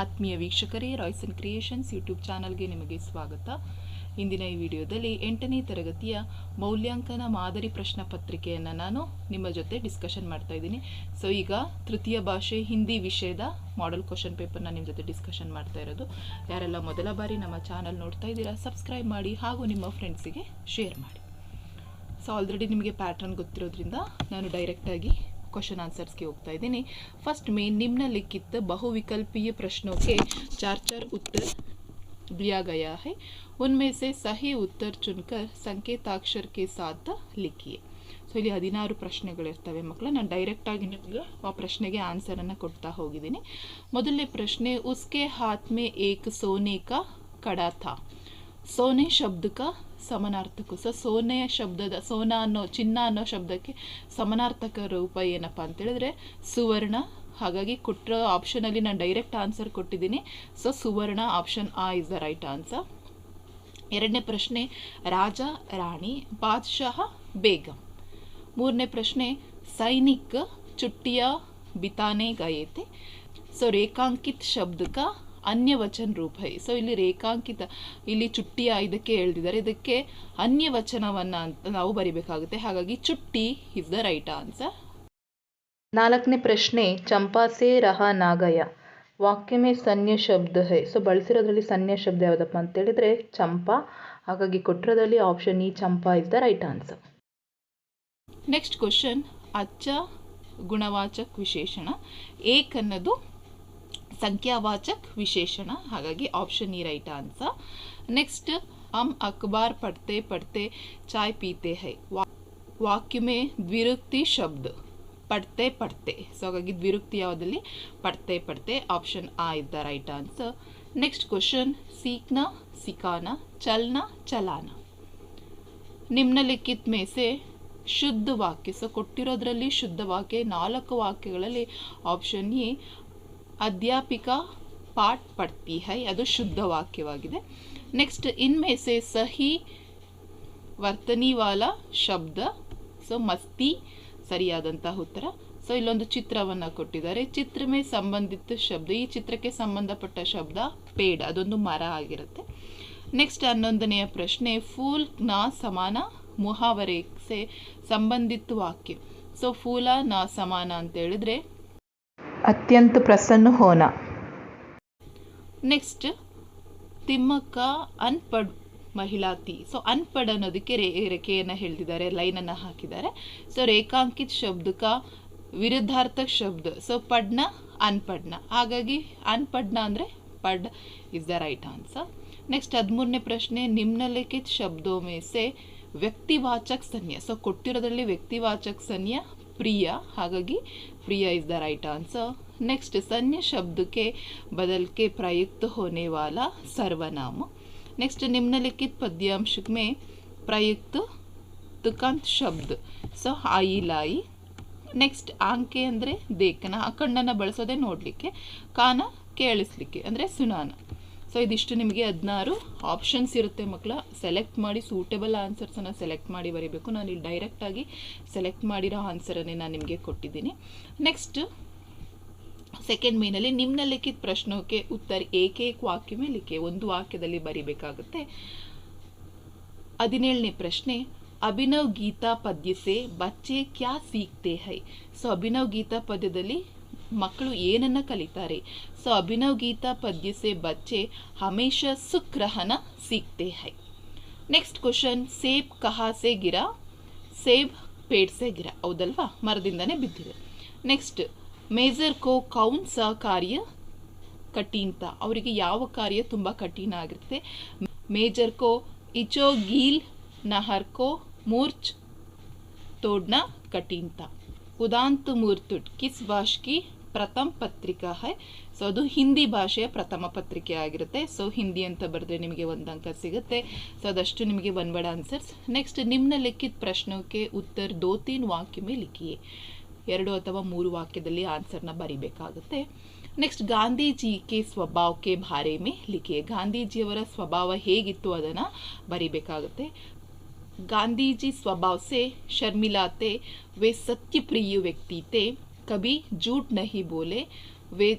ಆತ್ಮೀಯ ವೀಕ್ಷಕರೇ Royce and creations YouTube ಚಾನಲ್ಗೆ ನಿಮಗೆ ಸ್ವಾಗತ. ಇಂದಿನ ಈ ವಿಡಿಯೋದಲ್ಲಿ ಎಂಟನೇ ತರಗತಿಯ ಮೌಲ್ಯಾಂಕನ ಮಾದರಿ ಪ್ರಶ್ನೆ ಪತ್ರಿಕೆಯನ್ನು ನಾನು ನಿಮ್ಮ ಜೊತೆ ಡಿಸ್ಕಷನ್ ಮಾಡ್ತಾ ಇದ್ದೀನಿ. ಸೊ ಈಗ ತೃತೀಯ ಭಾಷೆ ಹಿಂದಿ ವಿಷಯದ ಮಾಡೆಲ್ ಕ್ವಶನ್ ಪೇಪರ್ನ ನಿಮ್ಮ ಜೊತೆ ಡಿಸ್ಕಷನ್ ಮಾಡ್ತಾ ಇರೋದು. ಯಾರೆಲ್ಲ ಮೊದಲ ಬಾರಿ ನಮ್ಮ ಚಾನಲ್ ನೋಡ್ತಾ ಇದ್ದೀರಾ ಸಬ್ಸ್ಕ್ರೈಬ್ ಮಾಡಿ ಹಾಗೂ ನಿಮ್ಮ ಫ್ರೆಂಡ್ಸಿಗೆ ಶೇರ್ ಮಾಡಿ. ಸೊ ಆಲ್ರೆಡಿ ನಿಮಗೆ ಪ್ಯಾಟ್ರನ್ ಗೊತ್ತಿರೋದ್ರಿಂದ ನಾನು ಡೈರೆಕ್ಟಾಗಿ क्वेश्चन आंसर्स के ಹೋಗ್ತಾ ಇದ್ದೀನಿ फर्स्ट में निम्नलिखित बहुविकल्पीय प्रश्नों के चार चार उत्तर दिया गया है उनमें से सही उत्तर चुनकर संकेताक्षर के साथ लिखिए ಸೊ ಇಲ್ಲಿ ಹದಿನಾರು ಪ್ರಶ್ನೆಗಳಿರ್ತವೆ ಮಕ್ಕಳು ನಾನು ಡೈರೆಕ್ಟಾಗಿ ನಿಮಗೆ ಆ ಪ್ರಶ್ನೆಗೆ ಆನ್ಸರನ್ನು ಕೊಡ್ತಾ ಹೋಗಿದ್ದೀನಿ ಮೊದಲನೇ ಪ್ರಶ್ನೆ ಉಸ್ಕೆ ಹಾತ್ ಮೇ ಏಕ್ ಸೋನೆ ಕಾ ಕಡಾ ಥಾ ಸೋನೆ ಶಬ್ದಕ ಸಮನಾರ್ಥಕ. ಸೊ ಸೋನೆ ಶಬ್ದದ, ಸೋನ ಅನ್ನೋ, ಚಿನ್ನ ಅನ್ನೋ ಶಬ್ದಕ್ಕೆ ಸಮನಾರ್ಥಕ ರೂಪ ಏನಪ್ಪ ಅಂತೇಳಿದ್ರೆ ಸುವರ್ಣ. ಹಾಗಾಗಿ ಕೊಟ್ಟಿರೋ ಆಪ್ಷನಲ್ಲಿ ನಾನು ಡೈರೆಕ್ಟ್ ಆನ್ಸರ್ ಕೊಟ್ಟಿದ್ದೀನಿ. ಸೊ ಸುವರ್ಣ ಆಪ್ಷನ್ ಆ ಇಸ್ ದ ರೈಟ್ ಆನ್ಸರ್ ಎರಡನೇ ಪ್ರಶ್ನೆ, ರಾಜ, ರಾಣಿ, ಬಾದ್ಶಾಹ, ಬೇಗಂ. ಮೂರನೇ ಪ್ರಶ್ನೆ, ಸೈನಿಕ, ಚುಟ್ಟಿಯ, ಬಿತಾನೆ, ಗಾಯತೆ. ಸೊ ರೇಖಾಂಕಿತ್ ಶಬ್ದಕ ಅನ್ಯವಚನ ರೂಪ ಸೊ ಇಲ್ಲಿ ರೇಖಾಂಕಿತ ಇಲ್ಲಿ ಚುಟ್ಟಿಯ ಇದಕ್ಕೆ ಹೇಳ್ದಿದ್ದಾರೆ. ಇದಕ್ಕೆ ಅನ್ಯವಚನವನ್ನು ಅಂತ ನಾವು ಬರಿಬೇಕಾಗುತ್ತೆ. ಹಾಗಾಗಿ ಚುಟ್ಟಿ ಇಸ್ ದ ರೈಟ್ ಆನ್ಸರ್ ನಾಲ್ಕನೇ ಪ್ರಶ್ನೆ ಚಂಪಾಸೆ ರಹ ನಾಗಯ. ವಾಕ್ಯಮೇ ಸನ್ಯ ಶಬ್ದ ಹೈ ಸೊ ಬಳಸಿರೋದ್ರಲ್ಲಿ ಸನ್ಯ ಶಬ್ದ ಯಾವುದಪ್ಪ ಅಂತ ಹೇಳಿದ್ರೆ ಚಂಪಾ. ಹಾಗಾಗಿ ಕೊಟ್ಟಿರೋದ್ರಲ್ಲಿ option E Champa is the right answer next question ಅಚ್ಚ ಗುಣವಾಚಕ್ ವಿಶೇಷಣ. ಏಕ್ ಅನ್ನೋದು ಸಂಖ್ಯಾವಾಚಕ್ ವಿಶೇಷಣ. ಹಾಗಾಗಿ ಆಪ್ಷನ್ ಈ ರೈಟ್ ಆನ್ಸರ್ ನೆಕ್ಸ್ಟ್ ಅಮ್ ಅಕ್ಬಾರ್ ಪಡ್ತೆ ಪಡ್ತೆ ಚಾಯ್ ಪೀತೆ ಹೈ. ವಾಕ್ಯಮೆ ದ್ವಿರುಕ್ತಿ ಶಬ್ದ. ಪಡ್ತೆ ಪಡ್ತೆ. ಸೊ ಹಾಗಾಗಿ ದ್ವಿರುಕ್ತಿ ಯಾವುದಲ್ಲಿ? ಪಡ್ತೆ ಪಡ್ತೆ. ಆಪ್ಷನ್ ಆ is right answer next question ಸೀಕ್ನ ಸಿಖಾನ ಚಲ್ನ, ಚಲಾನ. ನಿಮ್ನಲಿಖಿತ್ ಮೇಸೆ ಶುದ್ಧ ವಾಕ್ಯ. ಸೊ ಕೊಟ್ಟಿರೋದ್ರಲ್ಲಿ ಶುದ್ಧ ವಾಕ್ಯ, ನಾಲ್ಕು ವಾಕ್ಯಗಳಲ್ಲಿ ಆಪ್ಷನ್ ಇ ಅಧ್ಯಾಪಿಕಾ ಪಾಠ ಪಡ್ತಿ ಹೈ ಅದು ಶುದ್ಧ ವಾಕ್ಯವಾಗಿದೆ ನೆಕ್ಸ್ಟ್ ಇನ್ಮೆ ಸೆ ಸಹಿ ವರ್ತನಿವಾಲ ಶಬ್ದ. ಸೊ ಮಸ್ತಿ, ಸರಿಯಾದಂತಹ ಉತ್ತರ. ಸೊ ಇಲ್ಲೊಂದು ಚಿತ್ರವನ್ನು ಕೊಟ್ಟಿದ್ದಾರೆ. ಚಿತ್ರ ಮೇ ಸಂಬಂಧಿತ ಶಬ್ದ. ಈ ಚಿತ್ರಕ್ಕೆ ಸಂಬಂಧಪಟ್ಟ ಶಬ್ದ ಪೇಡ್, ಅದೊಂದು ಮರ ಆಗಿರುತ್ತೆ. ನೆಕ್ಸ್ಟ್ ಹನ್ನೊಂದನೆಯ ಪ್ರಶ್ನೆ, ಫೂಲ್ ನಾ ಸಮಾನ ಮುಹಾವರೆ ಸೆ ಸಂಬಂಧಿತ ವಾಕ್ಯ. ಸೊ ಫೂಲ ನಾ ಸಮಾನ ಅಂತ ಹೇಳಿದ್ರೆ ಅತ್ಯಂತ ಪ್ರಸನ್ನ ಹೋನ. ನೆಕ್ಸ್ಟ್, ತಿಮ್ಮಕ್ಕ ಅನ್ಪಡ್ ಮಹಿಳಾತಿ. ಸೊ ಅನ್ಪಡ್ ಅನ್ನೋದಕ್ಕೆ ರೇ, ರೇಖೆಯನ್ನು ಹೇಳ್ತಿದ್ದಾರೆ, ಲೈನನ್ನು ಹಾಕಿದ್ದಾರೆ. ಸೊ ರೇಖಾಂಕಿತ್ ಶಬ್ದಕ ವಿರುದ್ಧಾರ್ಥ ಶಬ್ದ. ಸೊ ಪಡ್ನ, ಅನ್ಪಡ್ನ. ಹಾಗಾಗಿ, ಅನ್ಪಡ್ನ ಅಂದರೆ ಪಡ್ is the right answer next ಹದಿಮೂರನೇ ಪ್ರಶ್ನೆ, ನಿಮ್ನಲಿಖಿತ್ ಶಬ್ದೋ ವ್ಯಕ್ತಿವಾಚಕ ಸೆ ವ್ಯಕ್ತಿವಾಚಕ್ ಸನ್ಯ. ಸೊ ಕೊಟ್ಟಿರೋದ್ರಲ್ಲಿ ವ್ಯಕ್ತಿವಾಚಕ ಸನ್ಯ ಪ್ರಿಯ. ಹಾಗಾಗಿ Priya is the right answer next ಸನ್ಯ ಶಬ್ದಕ್ಕೆ ಬದಲ್ಕೆ ಪ್ರಯುಕ್ತ ಹೋನೆ ವಾಲ ಸರ್ವನಾಮ. ನೆಕ್ಸ್ಟ್ ನಿಮ್ನಲಿಖಿತ ಪದ್ಯಾಂಶಕ್ಕೆ ಪ್ರಯುಕ್ತ ತುಕಂತ್ ಶಬ್ದ. ಸೊ ಆಯಿ ಲಾಯಿ. ನೆಕ್ಸ್ಟ್ ಆಂಕೆ ಅಂದರೆ ದೇಕನ. ಆ ಕಣ್ಣನ್ನು ಬಳಸೋದೇ ನೋಡಲಿಕ್ಕೆ. ಕಾನ ಕೇಳಿಸ್ಲಿಕ್ಕೆ. ಅಂದರೆ ಸುನಾನ. ಸೊ ಇದಿಷ್ಟು ನಿಮಗೆ ಹದಿನಾರು ಆಪ್ಷನ್ಸ್ ಇರುತ್ತೆ ಮಕ್ಕಳ. ಸೆಲೆಕ್ಟ್ ಮಾಡಿ ಸೂಟೇಬಲ್ ಆನ್ಸರ್ಸನ್ನು ಸೆಲೆಕ್ಟ್ ಮಾಡಿ ಬರೀಬೇಕು. ನಾನು ಇಲ್ಲಿ ಡೈರೆಕ್ಟಾಗಿ ಸೆಲೆಕ್ಟ್ ಮಾಡಿರೋ ಆನ್ಸರನ್ನೇ ನಾನು ನಿಮಗೆ ಕೊಟ್ಟಿದ್ದೀನಿ. ನೆಕ್ಸ್ಟ್ ಸೆಕೆಂಡ್ ಮೇನಲ್ಲಿ ನಿಮ್ನಲಿಖಿತ ಪ್ರಶ್ನೆಗೆ ಉತ್ತರ ಏಕೇಕ ವಾಕ್ಯ ಲಿಖೆ. ಒಂದು ವಾಕ್ಯದಲ್ಲಿ ಬರಿಬೇಕಾಗುತ್ತೆ. ಹದಿನೇಳನೇ ಪ್ರಶ್ನೆ, ಅಭಿನವ್ ಗೀತಾ ಪದ್ಯಸೆ ಬಚ್ಚೆ ಕ್ಯಾ ಸೀಕ್ತೆ ಹೈ? ಸೊ ಅಭಿನವ್ ಗೀತಾ ಪದ್ಯದಲ್ಲಿ ಮಕ್ಕಳು ಏನನ್ನ ಕಲಿತಾರೆ? ಸೊ ಅಭಿನವ್ ಗೀತಾ, ಪದ್ಯಸೆ, ಬಚ್ಚೆ, ಹಮೇಶ, ಸುಗ್ರಹನ ಸಿಕ್ತೆ ಹೈ. ನೆಕ್ಸ್ಟ್ ಕ್ವಶನ್ ಸೇಬ್ ಕಹಾಸೆ ಗಿರ? ಸೇಬ್ ಪೇಡ್ಸೆ ಗಿರ. ಹೌದಲ್ವಾ? ಮರದಿಂದನೇ ಬಿದ್ದಿದೆ. ನೆಕ್ಸ್ಟ್ ಮೇಜರ್ ಕೋ ಕೌನ್ ಸ ಕಾರ್ಯ ಕಠಿಣ ಅವರಿಗೆ ಯಾವ ಕಾರ್ಯ ತುಂಬ ಕಠಿಣ ಆಗಿರುತ್ತೆ? ಮೇಜರ್ ಕೋ, ಇಚೋ ಗೀಲ್ ನಹರ್ ಕೋ ಮೂರ್ಚ್ ತೋಡ್ನ ಕಠಿಣ ಉದಾಂತ ಮೂರ್ತುಟ್, ಕಿಸ್ ಭಾಷ್ ಕಿ ಪ್ರಥಮ ಪತ್ರಿಕಾ ಹೈ. ಸೊ ಅದು ಹಿಂದಿ ಭಾಷೆಯ ಪ್ರಥಮ ಪತ್ರಿಕೆ ಆಗಿರುತ್ತೆ. ಸೊ ಹಿಂದಿ ಅಂತ ಬರೆದ್ರೆ ನಿಮಗೆ ಒಂದು ಅಂಕ ಸಿಗುತ್ತೆ. ಸೊ ಅದಷ್ಟು ನಿಮಗೆ ಒನ್ ವರ್ಡ್ ಆನ್ಸರ್ಸ್ ನೆಕ್ಸ್ಟ್ ನಿಮ್ಮನ್ನ ಲಿಖಿತ ಪ್ರಶ್ನಕ್ಕೆ ಉತ್ತರ ದೋ ತೀನ್ ವಾಕ್ಯ ಮೇ ಲಿಖಿಯೇ. ಎರಡು ಅಥವಾ ಮೂರು ವಾಕ್ಯದಲ್ಲಿ ಆನ್ಸರ್ನ ಬರಿಬೇಕಾಗುತ್ತೆ. ನೆಕ್ಸ್ಟ್ ಗಾಂಧೀಜಿಗೆ ಸ್ವಭಾವಕ್ಕೆ ಭಾರೆ ಮೇ ಲಿಖಿಯೇ. ಗಾಂಧೀಜಿಯವರ ಸ್ವಭಾವ ಹೇಗಿತ್ತು ಅದನ್ನು ಬರಿಬೇಕಾಗುತ್ತೆ. ಗಾಂಧೀಜಿ ಸ್ವಭಾವ ಸೆ ಶರ್ಮಿಲಾತೆ ವೇ ಸತ್ಯಪ್ರಿಯ ವ್ಯಕ್ತಿ ತೆ. ಕಭಿ ಜೂಟ್ ನಹಿ ಬೋಲೆ ವೇ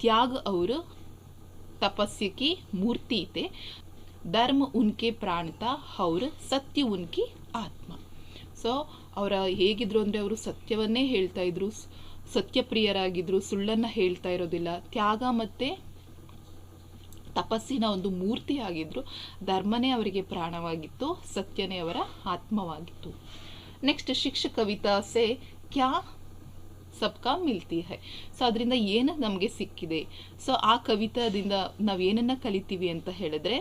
ತ್ಯಾಗ್ ಅವರು ತಪಸ್ಸಿಕಿ ಮೂರ್ತಿ ಇದೆ ಧರ್ಮ ಉನ್ಕೆ ಪ್ರಾಣತ ಅವ್ರ ಸತ್ಯ ಉನ್ಕಿ ಆತ್ಮ. ಸೊ ಅವರ ಹೇಗಿದ್ರು ಅಂದರೆ ಅವರು ಸತ್ಯವನ್ನೇ ಹೇಳ್ತಾ ಇದ್ರು. ಸತ್ಯಪ್ರಿಯರಾಗಿದ್ರು ಸುಳ್ಳನ್ನು ಹೇಳ್ತಾ ಇರೋದಿಲ್ಲ. ತ್ಯಾಗ ಮತ್ತು ತಪಸ್ಸಿನ ಒಂದು ಮೂರ್ತಿ ಆಗಿದ್ರು. ಧರ್ಮನೇ ಅವರಿಗೆ ಪ್ರಾಣವಾಗಿತ್ತು, ಸತ್ಯನೇ ಅವರ ಆತ್ಮವಾಗಿತ್ತು. ನೆಕ್ಸ್ಟ್ ಶಿಕ್ಷಕವಿತಾಸೆ, ಕ್ಯಾ ಸಬ್ಕಾ ಮಿಲ್ತಿ ಹೈ ಸೊ ಅದರಿಂದ ಏನು ನಮಗೆ ಸಿಕ್ಕಿದೆ ಸೊ ಆ ಕವಿತಾದಿಂದ ನಾವೇನನ್ನ ಕಲಿತೀವಿ ಅಂತ ಹೇಳಿದ್ರೆ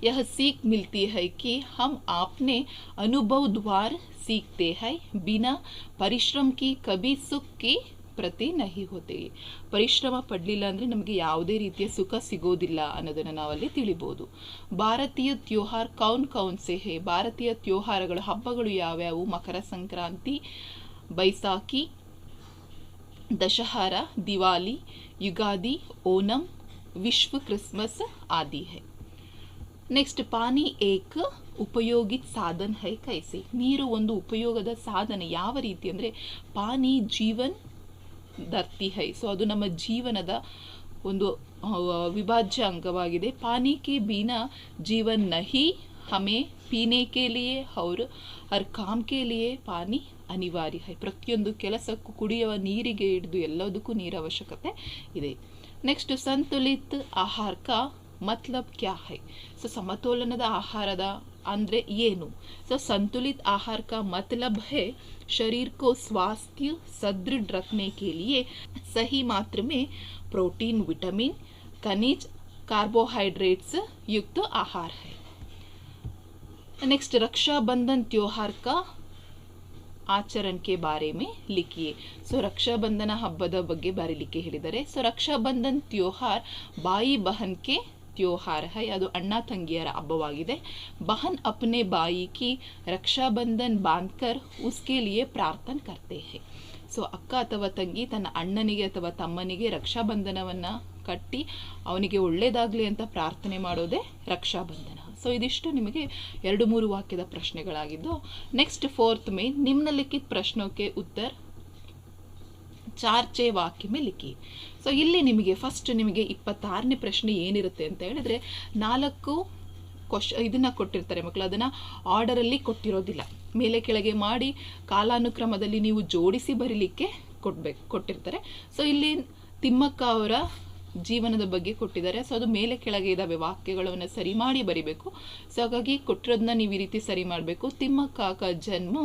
यह सीख मिलती है कि हम अपने अनुभव द्वार सीखते हैं बिना परिश्रम की कभी सुख की ಪ್ರತಿ ನಹಿ ಹೋತೆ ಪರಿಶ್ರಮ ಪಡಲಿಲ್ಲ ಅಂದರೆ ನಮಗೆ ಯಾವುದೇ ರೀತಿಯ ಸುಖ ಸಿಗೋದಿಲ್ಲ ಅನ್ನೋದನ್ನು ನಾವಲ್ಲಿ ತಿಳಿಬೋದು ಭಾರತೀಯ ತ್ಯೋಹಾರ್ ಕೌನ್ ಕೌನ್ ಸೆ ಹೇ ಭಾರತೀಯ ತ್ಯೋಹಾರಗಳು ಹಬ್ಬಗಳು ಯಾವ್ಯಾವು ಮಕರ ಸಂಕ್ರಾಂತಿ ಬೈಸಾಖಿ दशहरा दिवाली युगादि ओणम विश्व क्रिसमस आदि है ನೆಕ್ಸ್ಟ್ ಪಾನಿ ಏಕ್ ಉಪಯೋಗಿತ್ ಸಾಧನ್ ಹೈ ಕೈಸೆ ನೀರು ಒಂದು ಉಪಯೋಗದ ಸಾಧನ ಯಾವ ರೀತಿ ಅಂದರೆ ಪಾನಿ ಜೀವನ್ ಧರ್ತಿ ಹೈ ಸೊ ಅದು ನಮ್ಮ ಜೀವನದ ಒಂದು ಆ, ವಿಭಾಜ್ಯ ಅಂಗವಾಗಿದೆ ಪಾನಿ ಕೆ ಬಿನಾ ಜೀವನ್ ನಹಿ ಹಮೆ ಪೀನೆ ಕೆ ಲಿಯೆ और ಹರ್ ಕಾಮ್ ಕೆ ಲಿಯೆ ಪಾನಿ ಅನಿವಾರ್ಯ ಹೈ ಪ್ರತಿಯೊಂದು ಕೆಲಸಕ್ಕೂ ಕುಡಿಯುವ ನೀರಿಗೆ ಹಿಡಿದು ಎಲ್ಲದಕ್ಕೂ ನೀರ ಅವಶ್ಯಕತೆ ಇದೆ ನೆಕ್ಸ್ಟ್ ಸಂತುಲಿತ ಆಹಾರ ಕಾ ಮತ್ಲಬ್ ಕ್ಯಾ ಹೈ ಸೊ ಸಮತೋಲನದ ಆಹಾರದ ಅಂದರೆ ಏನು ಸೊ संतुलित आहार का मतलब है शरीर को स्वास्थ्य सदृढ़ रखने के लिए सही मात्रा में प्रोटीन विटामिन खनिज कार्बोहाइड्रेट्स युक्त आहार है नेक्स्ट रक्षाबंधन त्योहार का ಆಚರಣೆ ಕೆ ಬಾರೆ ಮೇ ಲಿಖಿಯೇ. ಸೊ ರಕ್ಷಾಬಂಧನ ಹಬ್ಬದ ಬಗ್ಗೆ ಬರೀಲಿಕ್ಕೆ ಹೇಳಿದ್ದಾರೆ ಸೊ ರಕ್ಷಾಬಂಧನ್ ತ್ಯೋಹಾರ್ ಬಾಯಿ ಬಹನ್ ಕೆ ತ್ಯೋಹಾರ್ ಹೈ, ಅದು ಅಣ್ಣ ತಂಗಿಯರ ಹಬ್ಬವಾಗಿದೆ. ಬಹನ್ ಅಪ್ನೆ ಬಾಯಿ ಕಿ ರಕ್ಷಾಬಂಧನ್ ಬಾಂಧ್ಕರ್ ಉಸ್ಕೆ ಲಿಯೇ ಪ್ರಾರ್ಥನ್ ಕರ್ತೆ ಹೈ. ಸೊ, ಅಕ್ಕ ಅಥವಾ ತಂಗಿ ತನ್ನ ಅಣ್ಣನಿಗೆ ಅಥವಾ ತಮ್ಮನಿಗೆ ರಕ್ಷಾಬಂಧನವನ್ನು ಕಟ್ಟಿ ಅವನಿಗೆ ಒಳ್ಳೇದಾಗಲಿ ಅಂತ ಪ್ರಾರ್ಥನೆ ಮಾಡೋದೇ ರಕ್ಷಾಬಂಧನ ಸೊ ಇದಿಷ್ಟು ನಿಮಗೆ ಎರಡು ಮೂರು ವಾಕ್ಯದ ಪ್ರಶ್ನೆಗಳಾಗಿದ್ದು ನೆಕ್ಸ್ಟ್ ಫೋರ್ತ್ ಮೇನ್ ನಿಮ್ನಲಿಖಿತ ಪ್ರಶ್ನೋಕೆ ಉತ್ತರ, ಚಾರ್ಚೆ ವಾಕ್ಯ ಮೇ ಲಿಖಿ. ಸೊ ಇಲ್ಲಿ ನಿಮಗೆ ಫಸ್ಟ್ ನಿಮಗೆ ಇಪ್ಪತ್ತಾರನೇ ಪ್ರಶ್ನೆ ಏನಿರುತ್ತೆ ಅಂತ ಹೇಳಿದ್ರೆ, ನಾಲ್ಕು ಕ್ವಶ್ ಇದನ್ನು ಕೊಟ್ಟಿರ್ತಾರೆ ಮಕ್ಕಳು ಅದನ್ನು ಆರ್ಡರಲ್ಲಿ ಕೊಟ್ಟಿರೋದಿಲ್ಲ. ಮೇಲೆ ಕೆಳಗೆ ಮಾಡಿ, ಕಾಲಾನುಕ್ರಮದಲ್ಲಿ ನೀವು ಜೋಡಿಸಿ ಬರೀಲಿಕ್ಕೆ ಕೊಡ್ಬೇಕು, ಕೊಟ್ಟಿರ್ತಾರೆ. ಸೊ ಇಲ್ಲಿ ತಿಮ್ಮಕ್ಕ ಅವರ ಜೀವನದ ಬಗ್ಗೆ ಕೊಟ್ಟಿದ್ದಾರೆ. ಸೊ ಅದು ಮೇಲೆ ಕೆಳಗೆ ಇದ್ದಾವೆ ವಾಕ್ಯಗಳನ್ನು ಸರಿ ಮಾಡಿ ಬರಿಬೇಕು. ಸೊ ಹಾಗಾಗಿ ಕೊಟ್ಟಿರೋದನ್ನ ನೀವು ಈ ರೀತಿ ಸರಿ ಮಾಡಬೇಕು. ತಿಮ್ಮ ಕಾಕ ಜನ್ಮ,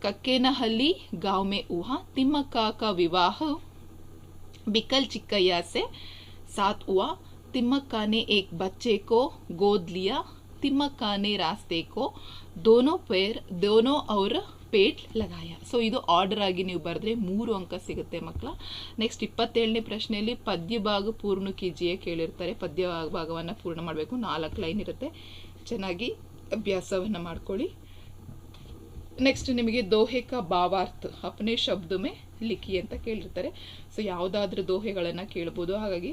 ಕಕ್ಕೇನಹಳ್ಳಿ, ಗಾವ್ಮೆ ಊಹ ತಿಮ್ಮ ಕಾಕ ವಿವಾಹ, ಬಿಕಲ್ ಚಿಕ್ಕಯ್ಯಾಸೆ, ಸಾತ್ ಊಹ, ತಿಮ್ಮಕ್ಕಾನೆ ಏಕ್ ಬಚ್ಚೆ ಕೋ ಗೋದ್ಲಿಯ, ತಿಮ್ಮಕ್ಕಾನೆ ರಾಸ್ತೆ ಕೋ ದೋನೋ ಪೇರ್, ದೋನೋ ಅವ್ರ ಪೇಟ್ ಲಗಾಯ. ಸೊ ಇದು ಆರ್ಡರ್ ಆಗಿ ನೀವು ಬರೆದ್ರೆ ಮೂರು ಅಂಕ ಸಿಗುತ್ತೆ ಮಕ್ಕಳ. ನೆಕ್ಸ್ಟ್ ಇಪ್ಪತ್ತೇಳನೇ ಪ್ರಶ್ನೆಯಲ್ಲಿ ಪದ್ಯ ಭಾಗ ಪೂರ್ಣ ಕೆ ಜಿಯೇ ಕೇಳಿರ್ತಾರೆ. ಪದ್ಯ ಭಾಗವನ್ನು ಪೂರ್ಣ ಮಾಡಬೇಕು. ನಾಲ್ಕು ಲೈನ್ ಇರುತ್ತೆ. ಚೆನ್ನಾಗಿ ಅಭ್ಯಾಸವನ್ನು ಮಾಡ್ಕೊಳ್ಳಿ. ನೆಕ್ಸ್ಟ್ ನಿಮಗೆ ದೋಹೆಕ ಭಾವಾರ್ಥ, ಅಪ್ನೆ ಶಬ್ದಮೆ ಲಿಖಿ ಅಂತ ಕೇಳಿರ್ತಾರೆ. ಸೊ ಯಾವುದಾದ್ರೂ ದೋಹೆಗಳನ್ನು ಕೇಳ್ಬೋದು. ಹಾಗಾಗಿ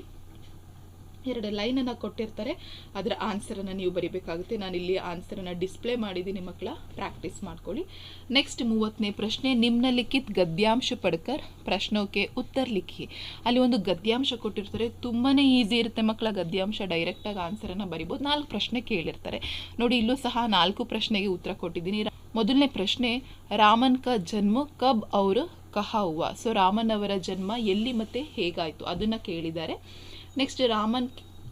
ಎರಡು ಲೈನನ್ನು ಕೊಟ್ಟಿರ್ತಾರೆ. ಅದರ ಆನ್ಸರನ್ನು ನೀವು ಬರಿಬೇಕಾಗುತ್ತೆ. ನಾನು ಇಲ್ಲಿ ಆನ್ಸರನ್ನು ಡಿಸ್ಪ್ಲೇ ಮಾಡಿದ್ದೀನಿ ಮಕ್ಕಳ. ಪ್ರಾಕ್ಟೀಸ್ ಮಾಡ್ಕೊಳ್ಳಿ. ನೆಕ್ಸ್ಟ್ ಮೂವತ್ತನೇ ಪ್ರಶ್ನೆ, ನಿಮ್ನಲಿಖಿತ್ ಗದ್ಯಾಂಶ ಪಡ್ಕರ್? ಪ್ರಶ್ನೋಕೆ ಉತ್ತರ ಲಿಖಿ. ಅಲ್ಲಿ ಒಂದು ಗದ್ಯಾಂಶ ಕೊಟ್ಟಿರ್ತಾರೆ. ತುಂಬಾ ಈಸಿ ಇರುತ್ತೆ ಮಕ್ಕಳ ಗದ್ಯಾಂಶ. ಡೈರೆಕ್ಟಾಗಿ ಆನ್ಸರನ್ನು ಬರಿಬೋದು. ನಾಲ್ಕು ಪ್ರಶ್ನೆ ಕೇಳಿರ್ತಾರೆ. ನೋಡಿ, ಇಲ್ಲೂ ಸಹ ನಾಲ್ಕು ಪ್ರಶ್ನೆಗೆ ಉತ್ತರ ಕೊಟ್ಟಿದ್ದೀನಿ. ಮೊದಲನೇ ಪ್ರಶ್ನೆ, ರಾಮನ್ ಕ ಜನ್ಮ ಕಬ್ ಅವರು ಕಹ ಹೂವ ಸೊ, ರಾಮನ್ ಅವರ ಜನ್ಮ ಎಲ್ಲಿ ಮತ್ತೆ ಹೇಗಾಯಿತು? ಅದನ್ನು ಕೇಳಿದ್ದಾರೆ. ನೆಕ್ಸ್ಟ್ ರಾಮನ್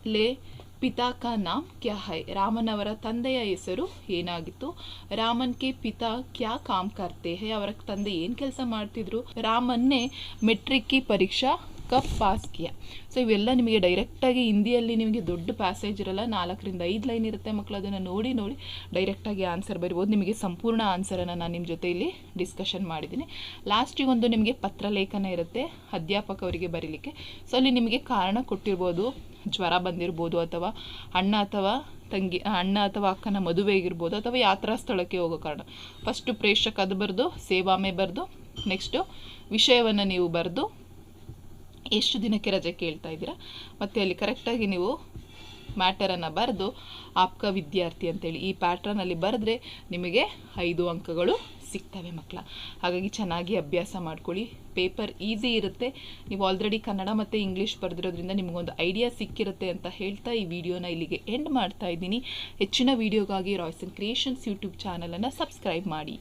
ಲೇ ಪಿತಾ ಕಾ ನಾಮ್ ಕ್ಯಾ ಹೈ? ರಾಮನ್ ಅವರ ತಂದೆಯ ಹೆಸರು ಏನಾಗಿತ್ತು? ರಾಮನ್ ಕೆ ಪಿತಾ ಕ್ಯಾ ಕಾಮ್ ಕರ್ತೆ ಹೈ? ಅವರ ತಂದೆ ಏನು ಕೆಲಸ ಮಾಡ್ತಿದ್ರು? ರಾಮನ್ನೇ ಮೆಟ್ರಿಕ್ ಕಿ ಪರೀಕ್ಷಾ ಕಪ್ ಪಾಸ್ ಕಿಯಾ ಸೊ ಇವೆಲ್ಲ ನಿಮಗೆ ಡೈರೆಕ್ಟಾಗಿ ಹಿಂದಿಯಲ್ಲಿ ನಿಮಗೆ ದೊಡ್ಡ ಪ್ಯಾಸೇಜ್ ಇರಲ್ಲ, ನಾಲ್ಕರಿಂದ ಐದು ಲೈನ್ ಇರುತ್ತೆ ಮಕ್ಕಳು ಅದನ್ನು ನೋಡಿ ನೋಡಿ ಡೈರೆಕ್ಟಾಗಿ ಆನ್ಸರ್ ಬರಿಬೋದು. ನಿಮಗೆ ಸಂಪೂರ್ಣ ಆನ್ಸರನ್ನು ನಾನು ನಿಮ್ಮ ಜೊತೆ ಇಲ್ಲಿ ಡಿಸ್ಕಷನ್ ಮಾಡಿದ್ದೀನಿ. ಲಾಸ್ಟಿಗೆ ಒಂದು ನಿಮಗೆ ಪತ್ರಲೇಖನ ಇರುತ್ತೆ, ಅಧ್ಯಾಪಕ ಅವರಿಗೆ ಬರೀಲಿಕ್ಕೆ. ಸೊ ಅಲ್ಲಿ ನಿಮಗೆ ಕಾರಣ ಕೊಟ್ಟಿರ್ಬೋದು, ಜ್ವರ ಬಂದಿರ್ಬೋದು ಅಥವಾ ಅಣ್ಣ ಅಥವಾ ತಂಗಿ, ಅಣ್ಣ ಅಥವಾ ಅಕ್ಕನ ಮದುವೆ ಆಗಿರ್ಬೋದು ಅಥವಾ ಯಾತ್ರಾ ಸ್ಥಳಕ್ಕೆ ಹೋಗೋ ಕಾರಣ. ಫಸ್ಟು ಪ್ರೇಕ್ಷಕ ಅದು ಬರೆದು, ಸೇವಾಮೆ ಬರೆದು ನೆಕ್ಸ್ಟು ವಿಷಯವನ್ನು ನೀವು ಬರೆದು ಎಷ್ಟು ದಿನಕ್ಕೆ ರಜೆ ಕೇಳ್ತಾ ಇದ್ದೀರಾ? ಮತ್ತು ಅಲ್ಲಿ ಕರೆಕ್ಟಾಗಿ ನೀವು ಮ್ಯಾಟರನ್ನು ಬರೆದು ಆಪ್ಕ ವಿದ್ಯಾರ್ಥಿ ಅಂತೇಳಿ ಈ ಪ್ಯಾಟ್ರನಲ್ಲಿ ಬರೆದ್ರೆ ನಿಮಗೆ ಐದು ಅಂಕಗಳು ಸಿಗ್ತವೆ ಮಕ್ಕಳ ಹಾಗಾಗಿ ಚೆನ್ನಾಗಿ ಅಭ್ಯಾಸ ಮಾಡ್ಕೊಳ್ಳಿ. ಪೇಪರ್ ಈಸಿ ಇರುತ್ತೆ. ನೀವು ಆಲ್ರೆಡಿ ಕನ್ನಡ ಮತ್ತು ಇಂಗ್ಲೀಷ್ ಬರೆದಿರೋದ್ರಿಂದ ನಿಮಗೊಂದು ಐಡಿಯಾ ಸಿಕ್ಕಿರುತ್ತೆ ಅಂತ ಹೇಳ್ತಾ ಈ ವಿಡಿಯೋನ ಇಲ್ಲಿಗೆ ಎಂಡ್ ಮಾಡ್ತಾ ಇದ್ದೀನಿ. ಹೆಚ್ಚಿನ ವೀಡಿಯೋಗಾಗಿ ರಾಯ್ಸನ್ ಕ್ರಿಯೇಷನ್ಸ್ ಯೂಟ್ಯೂಬ್ ಚಾನಲನ್ನು ಸಬ್ಸ್ಕ್ರೈಬ್ ಮಾಡಿ.